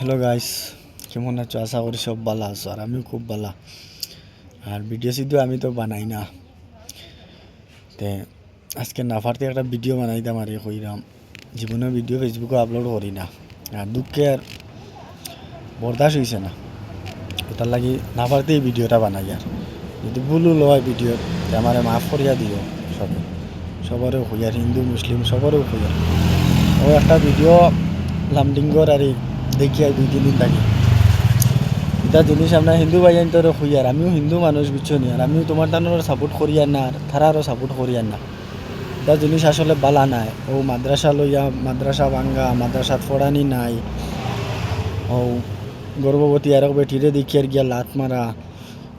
Hello guys কেমন আছো? আশা করি সব ভালো আছো, আর আমিও খুব ভালো। আর ভিডিও সিডিও আমি তো বানাই না। তে, আজকে নাফারতে একটা ভিডিও বানাইতাম আর কইরাম। জীবনে ভিডিও ফেসবুকে আপলোড করি না। আর দুঃখে আর বরদাস্ত হয়েছে না। ওটার লাগি নাফারতে এই ভিডিওটা বানাই আর। যদি ভুলও লয় ভিডিও আমার মাফ করিয়া দিও সবে। সবারও হইয়ার, হিন্দু, মুসলিম, সবারও হইয়ার। ও একটা ভিডিও লামডিঙ্গর আর এই দেখি আর দুই তিন দিন থাকি। এটা জিনিস আমরা হিন্দু ভাই তোর হইয়ার আমিও হিন্দু মানুষ বুঝছ নি? আর আমিও তোমার তানোর সাপোর্ট করি আর না আর তারারও সাপোর্ট করি আর না। এটা জিনিস আসলে বালা নাই ও মাদ্রাসা লইয়া মাদ্রাসা ভাঙ্গা মাদ্রাসাত ফোড়ানি নাই ও গর্ভবতী আর বেটিরে দেখি আর গিয়া লাত মারা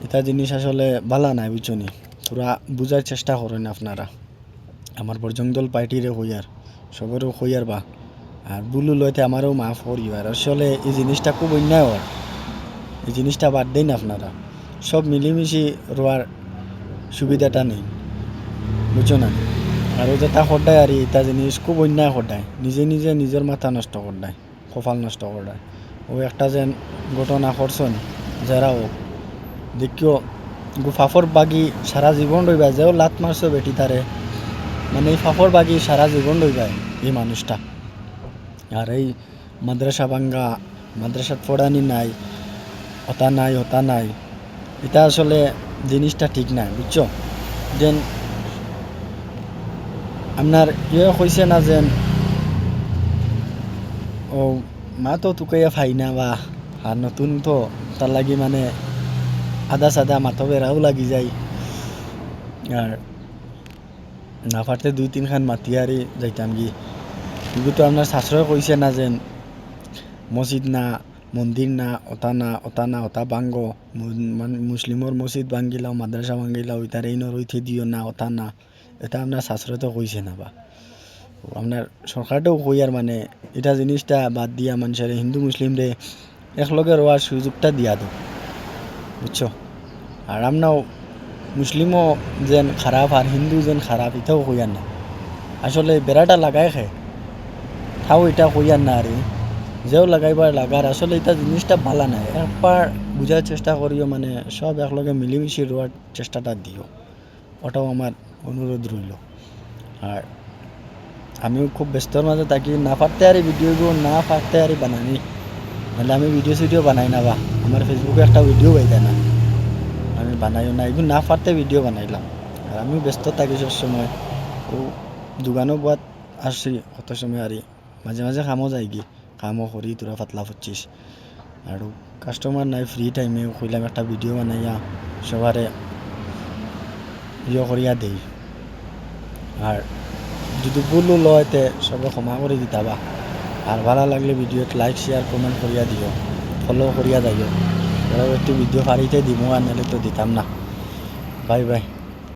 এটা জিনিস আসলে বালা নাই বুঝছ নি? তোরা বুঝার চেষ্টা করেন আপনারা? আমার বর্জংদল পার্টিরে হইয়ার সবেরও হইয়ার বা। আর বুলু লইতে আমারও মাফ করিও আর আসলে এই জিনিসটা খুব অন্যায় হয়। এই জিনিসটা বাদ দেন আপনারা। সব মিলিমিশি রোয়ার সুবিধাটা নেই। বুঝছ না? আর ও যেটা সদায় আর এটা জিনিস খুব অন্যায় সদায় নিজে নিজে নিজের মাথা নষ্ট করদায় কপাল নষ্ট করদায় ও একটা যেন ঘটনা করছেন যারা ও দেখিও ফাফর বাগি সারা জীবন রইবা যেও লাত মারছো বেটি তারে। মানে এই ফাফর বাগি সারা জীবন রইবাই এই মানুষটা। আর এই মাদ্রাসা ভাঙ্গা মাদ্রাসাত পড়ানি নাই হতা নাই হতা নাই এটা আসলে জিনিসটা ঠিক নাই বুঝছ যেন আপনার ইয়ে কইছে না যেন ও মা তো তুকাইয়া ফাই না বা আর নতুন তো তার লাগি মানে আদা সাদা মাথা বেড়াও লাগি যায় আর না পারতে দুই তিনখান মাতি আরে যাইতাম কি তো আপনার শাশুড়ে কইছে না যেন মসজিদ না মন্দির না ওটা না ওটা না ওটা ভাঙ্গ। মুসলিমর মসজিদ ভাঙ্গিলাও মাদ্রাসা ভাঙ্গিলাও ইতার এই রইতে দিও না ওটা না। এটা আপনার শাশুড়ে তো কইছে না বা। আপনার সরকারটাও কই আর মানে এটা জিনিসটা বাদ দিয়া মানুষের হিন্দু মুসলিমরে একলগে রোয়ার সুযোগটা দিয়া দাও বুঝছ আর আমরাও মুসলিমও যেন খারাপ আর হিন্দু যেন খারাপ এটাও কইয়ার না। আসলে বেড়াটা লাগাই খায় তাও এটা কইয়ার না আরে যেও লাগাইবার লাগার, আসলে এটা জিনিসটা ভালো নাই। একবার বুঝার চেষ্টা করিও মানে সব একলগে মিলিমিশি রোয়ার চেষ্টাটা দিও। ওটাও আমার অনুরোধ রইল। আর আমিও খুব ব্যস্তর মাঝে থাকি, না পারতে আরে ভিডিওগুলো না পারতে আরে বানানি। নাহলে আমি ভিডিও সিডিও বানাই না বা, আমার ফেসবুকে একটা ভিডিও পাই না আমি বানাইও না এগুলো না পারতে ভিডিও বানাইলাম। আর আমিও ব্যস্ত থাকি সব সময় ও দোকানও বাদ আসছি কত সময় আরে মাঝে মাঝে কামও যাই কি কামও করি তোরা পাতলা ফুটছিস। আর কাস্টমার নাই ফ্রি টাইমে কইলাম একটা ভিডিও বানাইয়া সবারে ইয়ে করিয়া দেই। আর যদি ভুলও লয়তে সবে ক্ষমা করে দিতাবা আর ভালো লাগলে ভিডিওত লাইক শেয়ার কমেন্ট করিয়া দিও ফলো করিয়া যাইও পরবর্তী ভিডিও ফারিতে দিব আর নাহলে তো দিতাম না। Bye bye